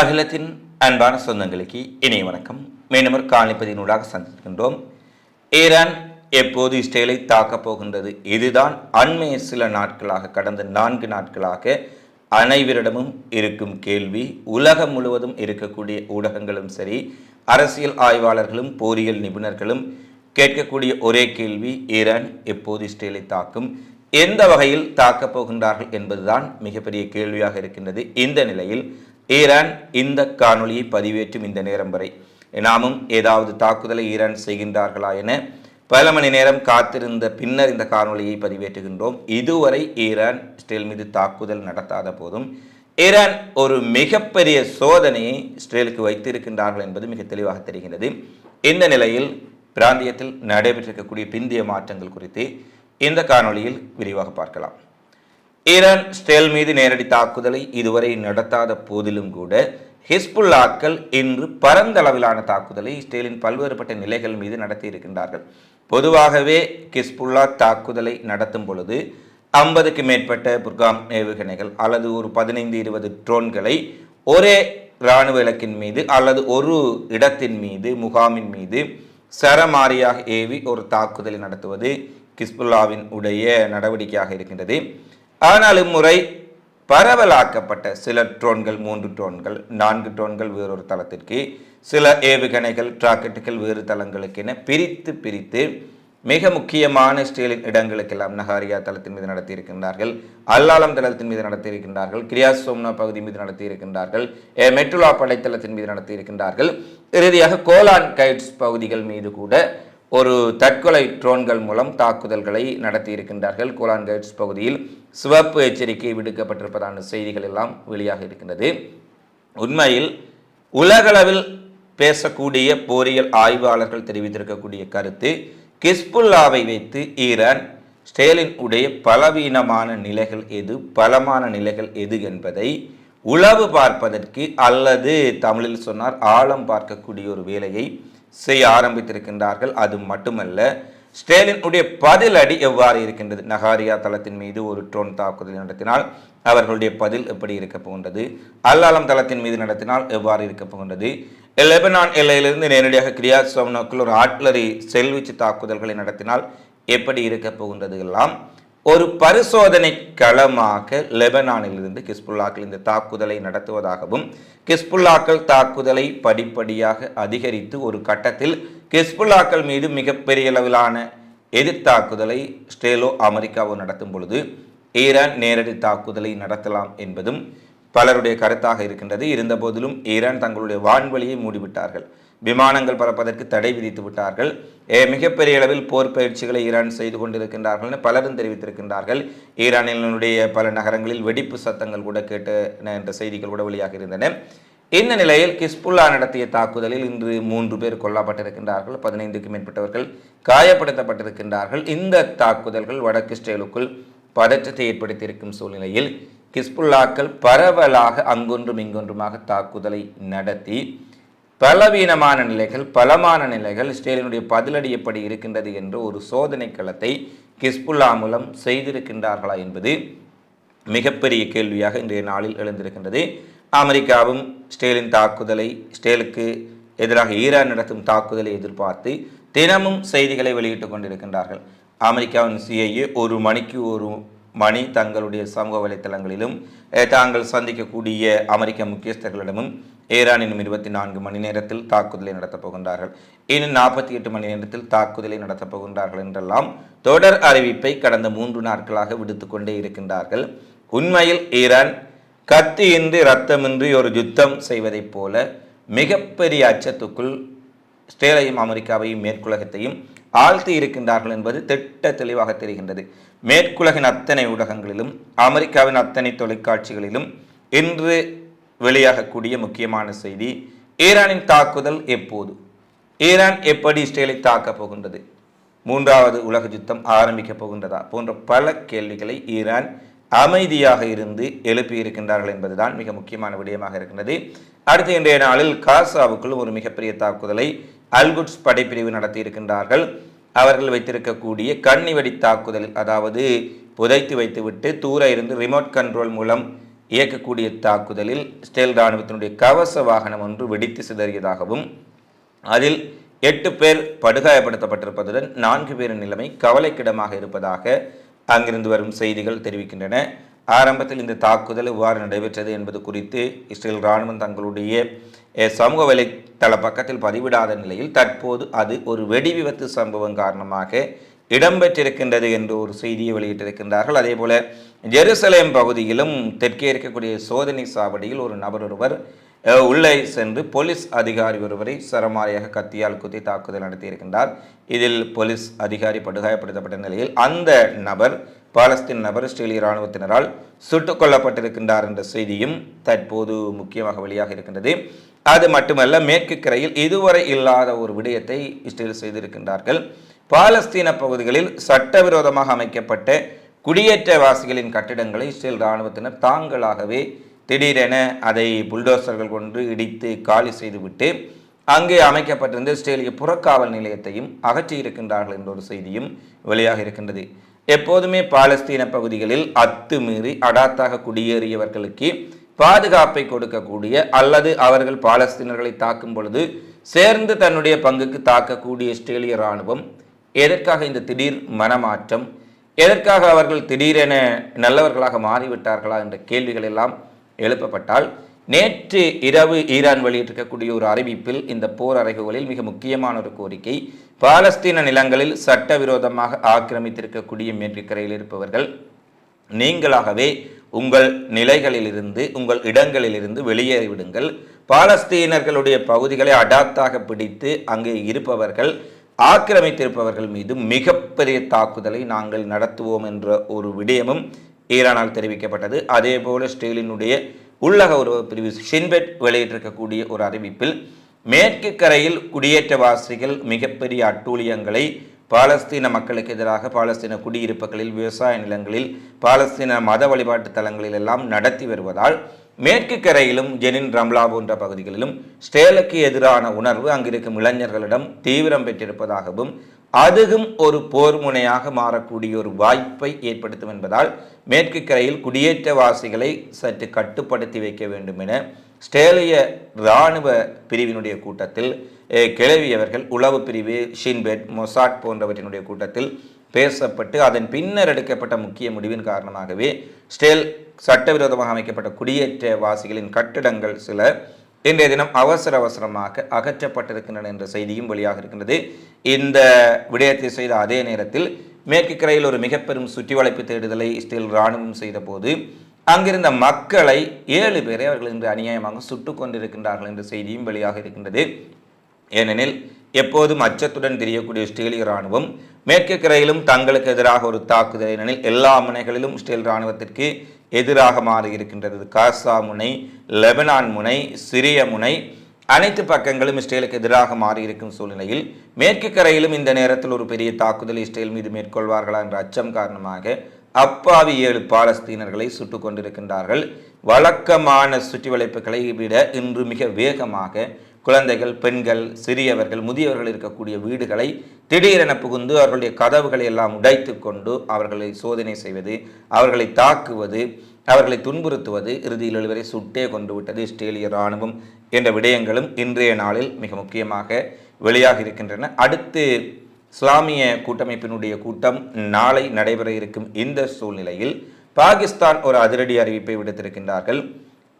அகிலத்தின் அன்பான சொந்தங்களுக்கு இணைய வணக்கம். மீண்டும் காணிப்பதினூடாக சந்திக்கின்றோம். ஈரான் எப்போது இஸ்ரேலை தாக்கப் போகின்றது? இதுதான் அண்மைய சில நாட்களாக கடந்த நான்கு நாட்களாக அனைவரிடமும் இருக்கும் கேள்வி. உலகம் முழுவதும் இருக்கக்கூடிய ஊடகங்களும் சரி அரசியல் ஆய்வாளர்களும் போரியல் நிபுணர்களும் கேட்கக்கூடிய ஒரே கேள்வி ஈரான் எப்போது இஸ்ரேலை தாக்கும்? எந்த வகையில் தாக்கப் போகின்றார்கள் என்பதுதான் மிகப்பெரிய கேள்வியாக இருக்கின்றது. இந்த நிலையில் ஈரான் இந்த காணொளியை பதிவேற்றும் இந்த நேரம் வரை. நாமும் ஏதாவது தாக்குதலை ஈரான் செய்கின்றார்களா என பல மணி நேரம் காத்திருந்த பின்னர் இந்த காணொளியை பதிவேற்றுகின்றோம். இதுவரை ஈரான் இஸ்ரேல் மீது தாக்குதல் நடத்தாத போதும் ஈரான் ஒரு மிகப்பெரிய சோதனையை இஸ்ரேலுக்கு வைத்திருக்கின்றார்கள் என்பது மிக தெளிவாக தெரிகிறது. இந்த நிலையில் பிராந்தியத்தில் நடைபெற்றிருக்கக்கூடிய பிந்திய மாற்றங்கள் குறித்து இந்த காணொளியில் விரிவாக பார்க்கலாம். ஈரான் ஸ்டேல் மீது நேரடி தாக்குதலை இதுவரை நடத்தாத போதிலும் கூட ஹிஸ்புல்லாக்கள் இன்று பரந்த அளவிலான தாக்குதலை இஸ்ரேலின் பல்வேறுபட்ட நிலைகள் மீது நடத்தி இருக்கின்றார்கள். பொதுவாகவே ஹிஸ்புல்லா தாக்குதலை நடத்தும் பொழுது ஐம்பதுக்கு மேற்பட்ட புர்காம் ஏவுகணைகள் அல்லது ஒரு பதினைந்து இருபது ட்ரோன்களை ஒரே இராணுவ இலக்கின் மீது அல்லது ஒரு இடத்தின் மீது முகாமின் மீது சரமாரியாக ஏவி ஒரு தாக்குதலை நடத்துவது கிஸ்புல்லாவின் உடைய நடவடிக்கையாக இருக்கின்றது. ஆனால் இம்முறை பரவலாக்கப்பட்ட சில ட்ரோன்கள் மூன்று ட்ரோன்கள் நான்கு ட்ரோன்கள் வேறொரு தளத்திற்கு சில ஏவுகணைகள் ராக்கெட்டுகள் வேறு தளங்களுக்கென பிரித்து பிரித்து மிக முக்கியமான இஸ்ரேலின் இடங்களுக்கெல்லாம் நகாரியா தளத்தின் மீது நடத்தியிருக்கின்றார்கள். அல்லாலம் தளத்தின் மீது நடத்தியிருக்கின்றார்கள். கிரியா சோம்னா பகுதி மீது நடத்தியிருக்கின்றார்கள். எ மெட்ருலா படைத்தளத்தின் மீது நடத்தியிருக்கின்றார்கள். இறுதியாக கோலான் கைட்ஸ் பகுதிகள் மீது கூட ஒரு தற்கொலை ட்ரோன்கள் மூலம் தாக்குதல்களை நடத்தியிருக்கின்றார்கள் கோலான் கைட்ஸ் பகுதியில். சிவப்பு எச்சரிக்கை விடுக்கப்பட்டிருப்பதான செய்திகள் எல்லாம் வெளியாக இருக்கின்றது. உண்மையில் உலகளவில் பேசக்கூடிய போரியல் ஆய்வாளர்கள் தெரிவித்திருக்கக்கூடிய கருத்து கிஸ்புல்லாவை வைத்து ஈரான் ஸ்டேலின் உடைய பலவீனமான நிலைகள் எது பலமான நிலைகள் எது என்பதை உளவு பார்ப்பதற்கு அல்லது தமிழில் சொன்னார் ஆழம் பார்க்கக்கூடிய ஒரு வேலையை செய்ய ஆரம்பித்திருக்கின்றார்கள். அது மட்டுமல்ல ஸ்டேலினுடைய பதில் அடி எவ்வாறு இருக்கின்றது? நகாரியா தளத்தின் மீது ஒரு ட்ரோன் தாக்குதல் நடத்தினால் அவர்களுடைய பதில் எப்படி இருக்க போகின்றது? அல்லாலம் தளத்தின் மீது நடத்தினால் எவ்வாறு இருக்க போகின்றது? லெபனான் எல்லையிலிருந்து நேரடியாக கிரியா சோம்னோக்கில் ஒரு ஆட்லரி செல்வீச்சு தாக்குதல்களை நடத்தினால் எப்படி இருக்க போகின்றது எல்லாம் ஒரு பரிசோதனை களமாக லெபனானிலிருந்து கிஸ்புல்லாக்கள் இந்த தாக்குதலை நடத்துவதாகவும் கிஸ்புல்லாக்கள் தாக்குதலை படிப்படியாக அதிகரித்து ஒரு கட்டத்தில் கிஸ்புல்லாக்கள் மீது மிகப்பெரிய அளவிலான எதிர்த்தாக்குதலை ஸ்டேலோ அமெரிக்காவோ நடத்தும் பொழுது ஈரான் நேரடி தாக்குதலை நடத்தலாம் என்பதும் பலருடைய கருத்தாக இருக்கின்றது. இருந்தபோதிலும் ஈரான் தங்களுடைய வான்வழியை மூடிவிட்டார்கள். விமானங்கள் பறப்பதற்கு தடை விதித்து விட்டார்கள். மிகப்பெரிய அளவில் போர் பயிற்சிகளை ஈரான் செய்து கொண்டிருக்கின்றார்கள் என பலரும் தெரிவித்திருக்கின்றார்கள். ஈரானினுடைய பல நகரங்களில் வெடிப்பு சத்தங்கள் கூட கேட்டன என்ற செய்திகள் கூட வெளியாக இருந்தன. இந்த நிலையில் கிஸ்புல்லா நடத்திய தாக்குதலில் இன்று மூன்று பேர் கொல்லப்பட்டிருக்கின்றார்கள். பதினைந்துக்கும் மேற்பட்டவர்கள் காயப்படுத்தப்பட்டிருக்கின்றார்கள். இந்த தாக்குதல்கள் வடக்கு இஸ்ரேலுக்குள் பதற்றத்தை ஏற்படுத்தியிருக்கும் சூழ்நிலையில் கிஸ்புல்லாக்கள் பரவலாக அங்கொன்றும் இங்கொன்றுமாக தாக்குதலை நடத்தி பலவீனமான நிலைகள் பலமான நிலைகள் இஸ்ரேலினுடைய பதிலடி எப்படி இருக்கின்றது என்ற ஒரு சோதனை களத்தை கிஸ்புல்லா மூலம் செய்திருக்கின்றார்களா என்பது மிகப்பெரிய கேள்வியாக இன்றைய நாளில் எழுந்திருக்கின்றது. அமெரிக்காவும் ஸ்டேலின் தாக்குதலை ஸ்டேலுக்கு எதிராக ஈரான் நடத்தும் தாக்குதலை எதிர்பார்த்து தினமும் செய்திகளை வெளியிட்டுக் கொண்டிருக்கின்றார்கள். அமெரிக்காவின் சிஐஏ ஒரு மணிக்கு ஒரு மணி தங்களுடைய சமூக வலைத்தளங்களிலும் தாங்கள் சந்திக்கக்கூடிய அமெரிக்க முக்கியஸ்தர்களிடமும் ஈரான் இருபத்தி நான்கு மணி நேரத்தில் தாக்குதலை நடத்தப் போகின்றார்கள். இன்னும் நாற்பத்தி எட்டு மணி நேரத்தில் தாக்குதலை நடத்தப் போகின்றார்கள் என்றெல்லாம் தொடர் அறிவிப்பை கடந்த மூன்று நாட்களாக விடுத்து கொண்டே இருக்கின்றார்கள். உண்மையில் ஈரான் கத்தியின்றி ரத்தமின்றி ஒரு யுத்தம் செய்வதைப் போல மிகப்பெரிய அச்சத்துக்குள் ஸ்டேலையும் அமெரிக்காவையும் மேற்குலகத்தையும் ஆழ்த்தி இருக்கின்றார்கள் என்பது திட்ட தெளிவாக தெரிகின்றது. மேற்குலகின் அத்தனை ஊடகங்களிலும் அமெரிக்காவின் அத்தனை தொலைக்காட்சிகளிலும் இன்று வெளியாகக்கூடிய முக்கியமான செய்தி ஈரானின் தாக்குதல் எப்போது? ஈரான் எப்படி இஸ்ரேலை தாக்கப் போகின்றது? மூன்றாவது உலக யுத்தம் ஆரம்பிக்கப் போகின்றதா? போன்ற பல கேள்விகளை ஈரான் அமைதியாக இருந்து எழுப்பியிருக்கின்றார்கள் என்பதுதான் மிக முக்கியமான விடயமாக இருக்கின்றது. அடுத்த இன்றைய நாளில் காசாவுக்குள் ஒரு மிகப்பெரிய தாக்குதலை அல்குட்ஸ் படைப்பிரிவு நடத்தியிருக்கின்றார்கள். அவர்கள் வைத்திருக்கக்கூடிய கண்ணி வெடி தாக்குதல் அதாவது புதைத்து வைத்துவிட்டு தூர இருந்து ரிமோட் கண்ட்ரோல் மூலம் இயக்கக்கூடிய தாக்குதலில் இஸ்ரேல் இராணுவத்தினுடைய கவச வாகனம் ஒன்று வெடித்து சிதறியதாகவும் அதில் எட்டு பேர் படுகாயப்படுத்தப்பட்டிருப்பதுடன் நான்கு பேரின் நிலைமை கவலைக்கிடமாக இருப்பதாக அங்கிருந்து வரும் செய்திகள் தெரிவிக்கின்றன. ஆரம்பத்தில் இந்த தாக்குதல் எவ்வாறு நடைபெற்றது என்பது குறித்து இஸ்ரேல் இராணுவம் தங்களுடைய சமூக வலைத்தள பக்கத்தில் பதிவிடாத நிலையில் தற்போது அது ஒரு வெடி விபத்து சம்பவம் காரணமாக இடம்பெற்றிருக்கின்றது என்று ஒரு செய்தியை வெளியிட்டிருக்கின்றார்கள். அதே போல ஜெருசலேம் பகுதியிலும் தெற்கே இருக்கக்கூடிய சோதனை சாவடியில் ஒரு நபர் ஒருவர் உள்ளே சென்று போலீஸ் அதிகாரி ஒருவரை சரமாரியாக கத்தியால் குத்தி தாக்குதல் நடத்தியிருக்கின்றார். இதில் போலீஸ் அதிகாரி படுகாயப்படுத்தப்பட்ட நிலையில் அந்த நபர் பாலஸ்தீன் நபர் இஸ்ரேலிய இராணுவத்தினரால் சுட்டுக் கொல்லப்பட்டிருக்கின்றார் என்ற செய்தியும் தற்போது முக்கியமாக வெளியாக இருக்கின்றது. அது மட்டுமல்ல மேற்கு கரையில் இதுவரை இல்லாத ஒரு விடயத்தை இஸ்ரேல் செய்திருக்கின்றார்கள். பாலஸ்தீன பகுதிகளில் சட்டவிரோதமாக அமைக்கப்பட்ட குடியேற்றவாசிகளின் கட்டிடங்களை இஸ்ரேல் இராணுவத்தினர் தாங்களாகவே திடீரென அதை புல்டோசர்கள் கொண்டு இடித்து காலி செய்துவிட்டு அங்கே அமைக்கப்பட்டிருந்த இஸ்ரேலிய புறக்காவல் நிலையத்தையும் அகற்றியிருக்கின்றார்கள் என்ற ஒரு செய்தியும் வெளியாக இருக்கின்றது. எப்போதுமே பாலஸ்தீன பகுதிகளில் அத்துமீறி அடாத்தாக குடியேறியவர்களுக்கு பாதுகாப்பை கொடுக்கக்கூடிய அல்லது அவர்கள் பாலஸ்தீனர்களை தாக்கும் பொழுது சேர்ந்து தன்னுடைய பங்குக்கு தாக்கக்கூடிய இஸ்ரேலிய இராணுவம் எதற்காக இந்த திடீர் மனமாற்றம் எதற்காக அவர்கள் திடீரென நல்லவர்களாக மாறிவிட்டார்களா என்ற கேள்விகள் எல்லாம் எழுப்பப்பட்டால் நேற்று இரவு ஈரான் வெளியிட்டிருக்கக்கூடிய ஒரு அறிவிப்பில் இந்த போர் அறைகுகளில் மிக முக்கியமான ஒரு கோரிக்கை பாலஸ்தீன நிலங்களில் சட்டவிரோதமாக ஆக்கிரமித்திருக்கக்கூடிய மேற்கரையில் இருப்பவர்கள் நீங்களாகவே உங்கள் நிலைகளிலிருந்து உங்கள் இடங்களிலிருந்து வெளியேறிவிடுங்கள். பாலஸ்தீனர்களுடைய பகுதிகளை அடாத்தாக பிடித்து அங்கே இருப்பவர்கள் ஆக்கிரமித்திருப்பவர்கள் மீது மிகப்பெரிய தாக்குதலை நாங்கள் நடத்துவோம் என்ற ஒரு விடயமும் ஈரானால் தெரிவிக்கப்பட்டது. அதே போல ஸ்டேலினுடைய உள்ளக உறவு பிரிவு ஷின்பெட் வெளியிட்டிருக்கக்கூடிய ஒரு அறிவிப்பில் மேற்கு கரையில் குடியேற்றவாசிகள் மிகப்பெரிய அட்டூழியங்களை பாலஸ்தீன மக்களுக்கு எதிராக பாலஸ்தீன குடியிருப்புகளில் விவசாய நிலங்களில் பாலஸ்தீன மத வழிபாட்டு தலங்களில் எல்லாம் நடத்தி வருவதால் மேற்கு கரையிலும் ஜெனின் ரம்லா போன்ற பகுதிகளிலும் ஸ்டேலுக்கு எதிரான உணர்வு அங்கிருக்கும் இளைஞர்களிடம் தீவிரம் பெற்றிருப்பதாகவும் அதுவும் ஒரு போர் முனையாக மாறக்கூடிய ஒரு வாய்ப்பை ஏற்படுத்தும் என்பதால் மேற்கு கரையில் குடியேற்றவாசிகளை சற்று கட்டுப்படுத்தி வைக்க வேண்டும் என ஸ்டேலிய இராணுவ பிரிவினுடைய கூட்டத்தில் கிளவியவர்கள் உளவு பிரிவு ஷின்பெட் மொசாட் போன்றவற்றினுடைய கூட்டத்தில் பேசப்பட்டு அதன் பின்னர் எடுக்கப்பட்ட முக்கிய முடிவின் காரணமாகவே ஸ்டேல் சட்டவிரோதமாக அமைக்கப்பட்ட குடியேற்றவாசிகளின் கட்டிடங்கள் சில இன்றைய தினம் அவசர அவசரமாக அகற்றப்பட்டிருக்கின்றன என்ற செய்தியும் வெளியாக இருக்கின்றது. இந்த விடயத்தை செய்த அதே நேரத்தில் மேற்கு கரையில் ஒரு மிக பெரும் சுற்றி வளைப்பு தேடுதலை இஸ்ரேல் இராணுவம் செய்தபோது அங்கிருந்த மக்களை ஏழு பேரை அவர்கள் இன்று அநியாயமாக சுட்டுக் கொண்டிருக்கின்றார்கள் என்ற செய்தியும் வெளியாக இருக்கின்றது. ஏனெனில் எப்போதும் அச்சத்துடன் தெரியக்கூடிய இஸ்ரேலிய இராணுவம் மேற்கு கரையிலும் தங்களுக்கு எதிராக ஒரு தாக்குதல் ஏனெனில் எல்லா முனைகளிலும் இஸ்ரேல் இராணுவத்திற்கு எதிராக மாறி இருக்கின்றது. காசா முனை லெபனான் முனை சிரிய முனை அனைத்து பக்கங்களும் இஸ்ரேலுக்கு எதிராக மாறியிருக்கும் சூழ்நிலையில் மேற்கு கரையிலும் இந்த நேரத்தில் ஒரு பெரிய தாக்குதல் இஸ்ரேல் மீது மேற்கொள்வார்களா என்ற அச்சம் காரணமாக அப்பாவி ஏழு பாலஸ்தீனர்களை சுட்டுக் கொண்டிருக்கின்றார்கள். வழக்கமான சுற்றி வளைப்புகளை விட இன்று மிக வேகமாக குழந்தைகள் பெண்கள் சிறியவர்கள் முதியவர்கள் இருக்கக்கூடிய வீடுகளை திடீரென புகுந்து அவர்களுடைய கதவுகளை எல்லாம் உடைத்து கொண்டு அவர்களை சோதனை செய்வது அவர்களை தாக்குவது அவர்களை துன்புறுத்துவது இறுதியில் எழுவரை சுட்டே கொண்டு விட்டது இஸ்ரேலிய இராணுவம் என்ற விடயங்களும் இன்றைய நாளில் மிக முக்கியமாக வெளியாக இருக்கின்றன. அடுத்து இஸ்லாமிய கூட்டமைப்பினுடைய கூட்டம் நாளை நடைபெற இருக்கும் இந்த சூழ்நிலையில் பாகிஸ்தான் ஒரு அதிரடி அறிவிப்பை விடுத்திருக்கின்றார்கள்.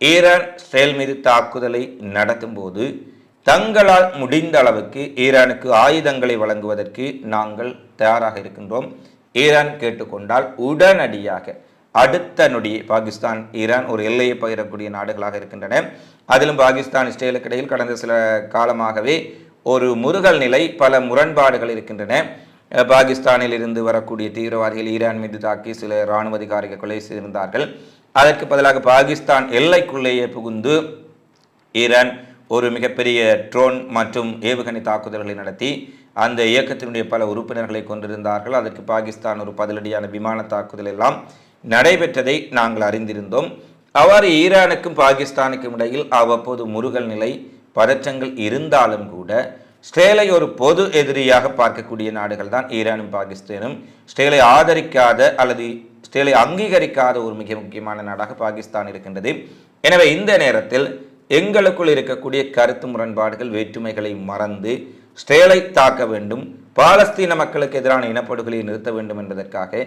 ஈரான் இஸ்ரேல் மீது தாக்குதலை நடத்தும் போது தங்களால் முடிந்த அளவுக்கு ஈரானுக்கு ஆயுதங்களை வழங்குவதற்கு நாங்கள் தயாராக இருக்கின்றோம். ஈரான் கேட்டுக்கொண்டால் உடனடியாக அடுத்த நொடி பாகிஸ்தான் ஈரான் ஒரு எல்லையை பகிரக்கூடிய நாடுகளாக இருக்கின்றன. அதிலும் பாகிஸ்தான் இஸ்ரேலுக்கு இடையில் கடந்த சில காலமாகவே ஒரு முருகல் நிலை பல முரண்பாடுகள் இருக்கின்றன. பாகிஸ்தானில் இருந்து வரக்கூடிய தீவிரவாதிகள் ஈரான் மீது தாக்கி சில இராணுவ அதிகாரிகள் கொலை செய்திருந்தார்கள். அதற்கு பதிலாக பாகிஸ்தான் எல்லைக்குள்ளேயே புகுந்து ஈரான் ஒரு மிகப்பெரிய ட்ரோன் மற்றும் ஏவுகணை தாக்குதல்களை நடத்தி அந்த இயக்கத்தினுடைய பல உறுப்பினர்களை கொண்டிருந்தார்கள். அதற்கு பாகிஸ்தான் ஒரு பதிலடியான விமான தாக்குதல் எல்லாம் நடைபெற்றதை நாங்கள் அறிந்திருந்தோம். அவ்வாறு ஈரானுக்கும் பாகிஸ்தானுக்கும் இடையில் அவ்வப்போது முருகல் நிலை பதற்றங்கள் இருந்தாலும் கூட ஸ்ரேலை ஒரு பொது எதிரியாக பார்க்கக்கூடிய நாடுகள் தான் ஈரானும் பாகிஸ்தானும். ஸ்ரேலை ஆதரிக்காத அல்லது ஸ்டேலை அங்கீகரிக்காத ஒரு மிக முக்கியமான நாடாக பாகிஸ்தான் இருக்கின்றது. எனவே இந்த நேரத்தில் எங்களுக்குள் இருக்கக்கூடிய கருத்து முரண்பாடுகள் வேற்றுமைகளை மறந்து ஸ்டேலை தாக்க வேண்டும் பாலஸ்தீன மக்களுக்கு எதிரான இனப்படுகொலையை நிறுத்த வேண்டும் என்பதற்காக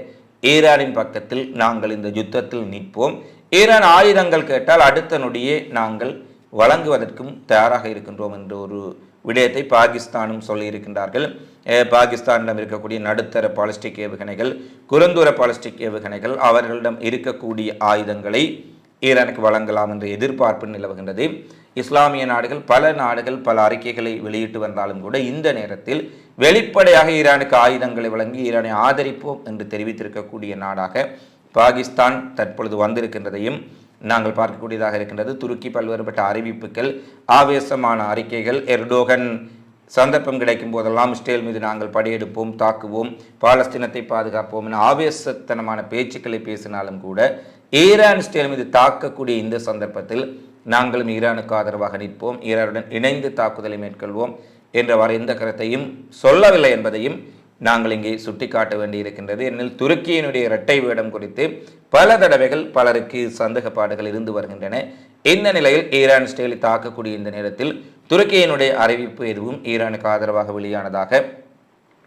ஈரானின் பக்கத்தில் நாங்கள் இந்த யுத்தத்தில் நிற்போம். ஈரான் ஆயுதங்கள் கேட்டால் அடுத்த நொடியே நாங்கள் வழங்குவதற்கும் தயாராக இருக்கின்றோம் என்ற ஒரு விடயத்தை பாகிஸ்தானும் சொல்லியிருக்கின்றார்கள். பாகிஸ்தானிடம் இருக்கக்கூடிய நடுத்தர பாலிஸ்டிக் ஏவுகணைகள் குறுந்தூர பாலிஸ்டிக் ஏவுகணைகள் அவர்களிடம் இருக்கக்கூடிய ஆயுதங்களை ஈரானுக்கு வழங்கலாம் என்ற எதிர்பார்ப்பு நிலவுகின்றது. இஸ்லாமிய நாடுகள் பல நாடுகள் பல அறிக்கைகளை வெளியிட்டு வந்தாலும் கூட இந்த நேரத்தில் வெளிப்படையாக ஈரானுக்கு ஆயுதங்களை வழங்கி ஈரானை ஆதரிப்போம் என்று தெரிவித்திருக்கக்கூடிய நாடாக பாகிஸ்தான் தற்பொழுது வந்திருக்கின்றதையும் நாங்கள் பார்க்கக்கூடியதாக இருக்கின்றது. துருக்கி பல்வேறுபட்ட அறிவிப்புகள் ஆவேசமான அறிக்கைகள் எர்டோகன் சந்தர்ப்பம் கிடைக்கும் போதெல்லாம் இஸ்ரேல் மீது நாங்கள் படையெடுப்போம் தாக்குவோம் பாலஸ்தீனத்தை பாதுகாப்போம் என ஆவேசத்தனமான பேச்சுக்களை பேசினாலும் கூட ஈரான் இஸ்ரேல் மீது தாக்கக்கூடிய இந்த சந்தர்ப்பத்தில் நாங்களும் ஈரானுக்கு ஆதரவாக நிற்போம். ஈரானுடன் இணைந்து தாக்குதலை மேற்கொள்வோம் என்ற எந்த கருத்தையும் சொல்லவில்லை என்பதையும் நாங்கள் இங்கே சுட்டிக்காட்ட வேண்டியிருக்கின்றது. ஏனெனில் துருக்கியினுடைய இரட்டை வேடம் குறித்து பல தடவைகள் பலருக்கு சந்தேகப்பாடுகள் இருந்து வருகின்றன. இந்த நிலையில் ஈரான் ஸ்டைலை தாக்கக்கூடிய இந்த நேரத்தில் துருக்கியினுடைய அறிவிப்பு எதுவும் ஈரானுக்கு ஆதரவாக வெளியானதாக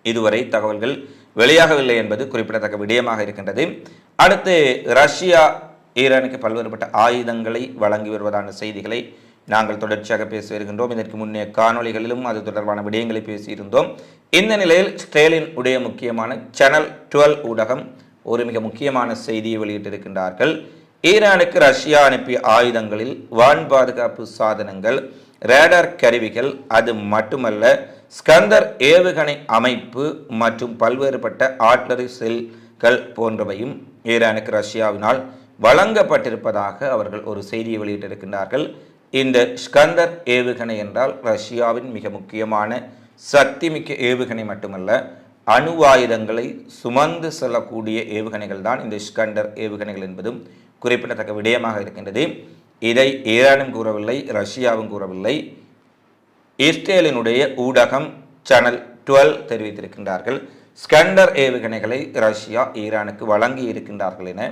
இதுவரை தகவல்கள் வெளியாகவில்லை என்பது குறிப்பிடத்தக்க விடயமாக இருக்கின்றது. அடுத்து ரஷ்யா ஈரானுக்கு பல்வேறுபட்ட ஆயுதங்களை வழங்கி வருவதான செய்திகளை நாங்கள் தொடர்ச்சியாக பேசி வருகின்றோம் இதற்கு முன்னே காணொளிகளிலும் அது தொடர்பான விடயங்களை பேசியிருந்தோம். இந்த நிலையில் ஸ்டேலின் உடைய முக்கியமான சேனல் டுவெல் ஊடகம் ஒரு மிக முக்கியமான செய்தியை வெளியிட்டிருக்கின்றார்கள். ஈரானுக்கு ரஷ்யா அனுப்பிய ஆயுதங்களில் வான் பாதுகாப்பு சாதனங்கள் ரேடார் கருவிகள் அது மட்டுமல்ல ஸ்கந்தர் ஏவுகணை அமைப்பு மற்றும் பல்வேறுபட்ட ஆட்லரி செல்கள் போன்றவையும் ஈரானுக்கு ரஷ்யாவினால் வழங்கப்பட்டிருப்பதாக அவர்கள் ஒரு செய்தியை வெளியிட்டிருக்கின்றார்கள். இந்த ஸ்கந்தர் ஏவுகணை என்றால் ரஷ்யாவின் மிக முக்கியமான சக்திமிக்க ஏவுகணை மட்டுமல்ல அணு ஆயுதங்களை சுமந்து செல்லக்கூடிய ஏவுகணைகள் தான் இந்த ஸ்கண்டர் ஏவுகணைகள் என்பதும் குறிப்பிடத்தக்க விடயமாக இருக்கின்றது. இதை ஈரானும் கூறவில்லை ரஷ்யாவும் கூறவில்லை. இஸ்ரேலினுடைய ஊடகம் சேனல் டுவெல் தெரிவித்திருக்கின்றார்கள் ஸ்கண்டர் ஏவுகணைகளை ரஷ்யா ஈரானுக்கு வழங்கி இருக்கின்றார்கள் என.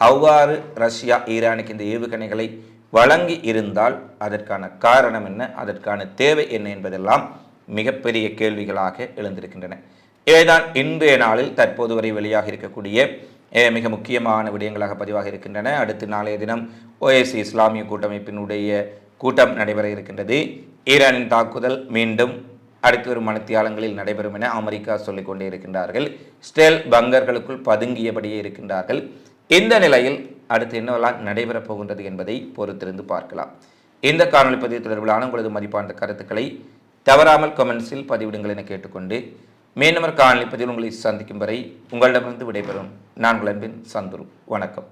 அவ்வாறு ரஷ்யா ஈரானுக்கு இந்த ஏவுகணைகளை வழங்கி இருந்தால் அதற்கான காரணம் என்ன? அதற்கான தேவை என்ன? என்பதெல்லாம் மிகப்பெரிய கேள்விகளாக எழுந்திருக்கின்றன. இவைதான் இன்றைய நாளில் தற்போது வரை வெளியாக இருக்கக்கூடிய மிக முக்கியமான விடயங்களாக பதிவாக இருக்கின்றன. அடுத்து நாளைய தினம் ஓஎஸ்சி இஸ்லாமிய கூட்டமைப்பினுடைய கூட்டம் நடைபெற இருக்கின்றது. ஈரானின் தாக்குதல் மீண்டும் அடுத்து வரும் மனத்தியாலங்களில் நடைபெறும் என அமெரிக்கா சொல்லிக்கொண்டே இருக்கின்றார்கள். ஸ்டேல் பங்கர்களுக்குள் பதுங்கியபடியே இருக்கின்றார்கள். இந்த நிலையில் அடுத்து என்னவெல்லாம் நடைபெறப் போகின்றது என்பதை பொறுத்திருந்து பார்க்கலாம். இந்த காணொளி பதிவு தொடர்பிலான உங்களது மதிப்பான கருத்துக்களை தவறாமல் கமெண்ட்ஸில் பதிவிடுங்கள் என கேட்டுக்கொண்டு மீனவர் காணொலி காணொளி பதிவில் உங்களை சந்திக்கும் வரை உங்களிடமிருந்து விடைபெறும். நான் அன்பின் சந்துரு. வணக்கம்.